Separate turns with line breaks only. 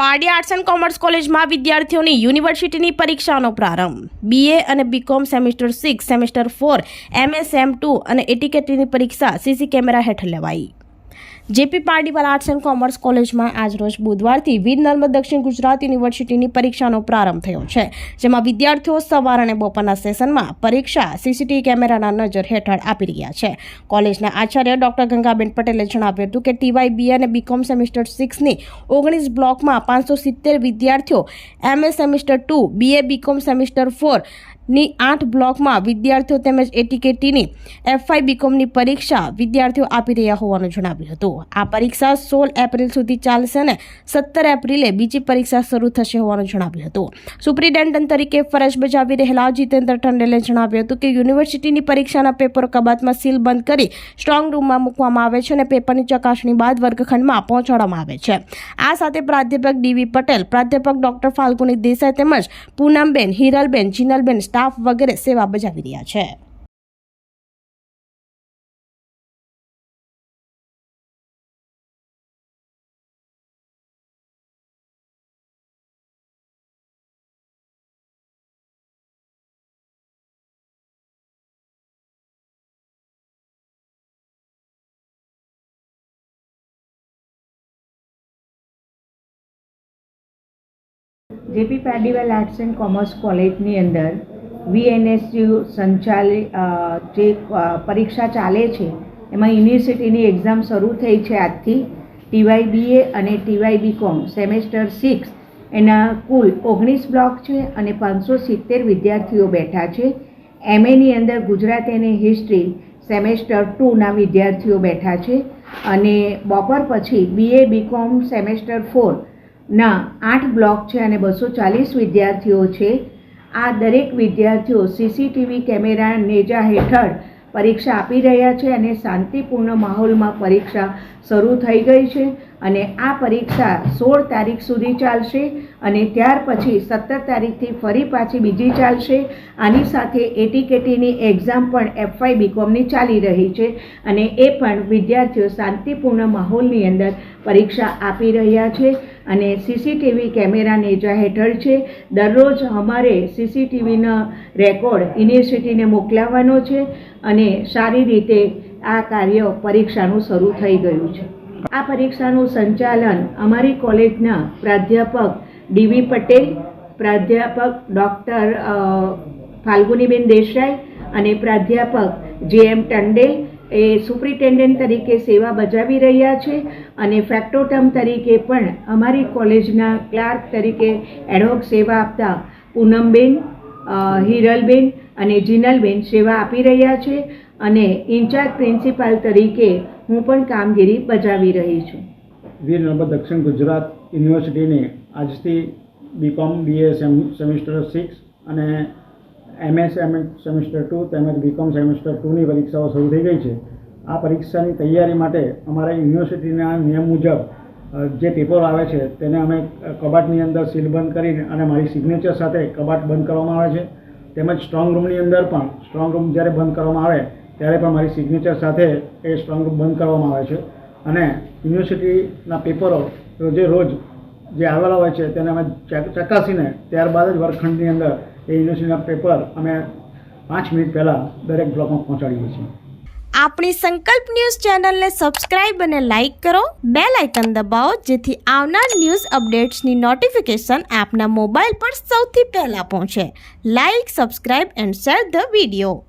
Pardi arts and commerce કોલેજમાં વિદ્યાર્થીઓની યુનિવર્સિટીની પરીક્ષાનો પ્રારંભ. બીએ અને BCom semester six semester four MSM two અને એટીકેટીની પરીક્ષા સીસી કેમેરા હેઠળ લેવાઈ. JP Pardiwala arts and commerce કોલેજમાં આજરોજ બુધવારથી વીર નર્મદ દક્ષિણ ગુજરાત યુનિવર્સિટીની પરીક્ષાનો પ્રારંભ થયો છે, જેમાં વિદ્યાર્થીઓ સવાર અને બપોરના સેશનમાં પરીક્ષા, સીસીટીવી કેમેરાના નજર હેઠળ આપી રહ્યા છે. કોલેજના આચાર્ય ડોક્ટર ગંગાબેન પટેલે જણાવ્યું હતું કે ટીવાય બી અને બીકોમ સેમિસ્ટર સિક્સની ઓગણીસ બ્લોકમાં પાંચસો સિત્તેર વિદ્યાર્થીઓ MA semester two, BA, BCom semester ફોરની આઠ બ્લોકમાં વિદ્યાર્થીઓ તેમજ એટીકેટીની એફઆઈ બીકોમની પરીક્ષા વિદ્યાર્થીઓ આપી રહ્યા હોવાનું જણાવ્યું હતું. આ પરીક્ષા સોળ એપ્રિલ સુધી ચાલશે અને સત્તર એપ્રિલે બીજી પરીક્ષા શરૂ થશે હોવાનું જણાવ્યું હતું. સુપ્રિન્ટેન્ડન્ટ તરીકે ફરજ બજાવી રહેલા જીતેન્દ્ર ટંડેલે જણાવ્યું હતું કે યુનિવર્સિટીની પરીક્ષાના પેપરો કબાતમાં સીલ બંધ કરી સ્ટ્રોંગ રૂમમાં મૂકવામાં આવે છે અને પેપરની ચકાસણી બાદ વર્ગખંડમાં પહોંચાડવામાં આવે છે. આ સાથે પ્રાધ્યાપક ડીવી પટેલ, પ્રાધ્યાપક ડોક્ટર ફાલ્ગુની દેસાઈ તેમજ પૂનમબેન, હિરલબેન, જીનલબેન, સ્ટાફ વગેરે સેવા બજાવી રહ્યા છે.
JP Pardiwala arts and commerce કોલેજની અંદર વીએનએસયુ સંચાલિત જે પરીક્ષા ચાલે છે, એમાં યુનિવર્સિટીની એક્ઝામ શરૂ થઈ છે આજથી. ટીવાય બીએ અને ટીવાય બીકોમ સેમેસ્ટર સિક્સ એના કુલ ઓગણીસ બ્લોક છે અને પાંચસો સિત્તેર વિદ્યાર્થીઓ બેઠા છે. એમએની અંદર ગુજરાત અને હિસ્ટ્રી સેમેસ્ટર ટુના વિદ્યાર્થીઓ બેઠા છે અને બપોર પછી બીએ બીકોમ સેમેસ્ટર ફોર ના, આઠ બ્લોક છે અને બસો ચાલીસ વિદ્યાર્થીઓ છે. આ દરેક વિદ્યાર્થીઓ સીસીટીવી કેમેરા નેજા હેઠળ પરીક્ષા આપી રહ્યા છે અને શાંતિપૂર્ણ માહોલમાં પરીક્ષા શરૂ થઈ ગઈ છે. અને આ પરીક્ષા સોળ તારીખ સુધી ચાલશે અને ત્યાર પછી સત્તર તારીખથી ફરી પાછી બીજી ચાલશે. આની સાથે એટીકેટીની એક્ઝામ પણ એફવાય બીકોમની ચાલી રહી છે અને એ પણ વિદ્યાર્થીઓ શાંતિપૂર્ણ માહોલની અંદર પરીક્ષા આપી રહ્યા છે અને સીસીટીવી કેમેરા નેજા હેઠળ છે, દરરોજ અમારે સીસીટીવીનો રેકોર્ડ યુનિવર્સિટીને મોકલાવવાનો છે અને સારી રીતે આ કાર્ય પરીક્ષાનું શરૂ થઈ ગયું છે. આ પરીક્ષાનું સંચાલન અમારી કોલેજના પ્રાધ્યાપક ડીવી પટેલ, પ્રાધ્યાપક ડૉક્ટર ફાલ્ગુનીબેન દેસાઈ અને પ્રાધ્યાપક જે એમ ટંડેલ એ સુપ્રિન્ટેન્ડન્ટ તરીકે સેવા બજાવી રહ્યા છે અને ફેક્ટોટમ તરીકે પણ અમારી કોલેજના ક્લાર્ક તરીકે એડહોક સેવા આપતા પૂનમબેન હિરલબેન અને જીનલબેન સેવા આપી રહ્યા છે. અને ઇન્ચાર્જ પ્રિન્સિપાલ તરીકે હું પણ કામગીરી બજાવી રહી છું.
વીર નર્મદ દક્ષિણ ગુજરાત યુનિવર્સિટીની આજથી બીકોમ બીએ સેમિસ્ટર સિક્સ અને એમએસ સેમિસ્ટર ટુ તેમજ બીકોમ સેમિસ્ટર ટુની પરીક્ષાઓ શરૂ થઈ ગઈ છે. આ પરીક્ષાની તૈયારી માટે અમારા યુનિવર્સિટીના નિયમ મુજબ જે પેપરો આવે છે તેને અમે કબાટની અંદર સીલબંધ કરીને અને મારી સિગ્નેચર સાથે કબાટ બંધ કરવામાં આવે છે. તેમજ સ્ટ્રોંગ રૂમની અંદર પણ સ્ટ્રોંગ રૂમ જ્યારે બંધ કરવામાં આવે ત્યારે પણ મારી સિગ્નેચર સાથે એ સ્ટ્રોંગ રૂમ બંધ કરવામાં આવે છે. અને યુનિવર્સિટીના પેપરો રોજે રોજ જે આવેલા હોય છે તેને અમે ચક- ચકાસીને ત્યારબાદ જ વર્ગખંડની અંદર એ યુનિવર્સિટીના પેપર અમે પાંચ મિનિટ પહેલાં દરેક બ્લોકમાં પહોંચાડીએ છીએ.
આપણી સંકલ્પ ન્યૂઝ ચેનલને સબસ્ક્રાઇબ અને લાઇક કરો. બે લાઇકન દબાવો, જેથી આવનાર ન્યૂઝ અપડેટ્સની નોટિફિકેશન આપના મોબાઈલ પર સૌથી પહેલાં પહોંચે. Like subscribe and share the video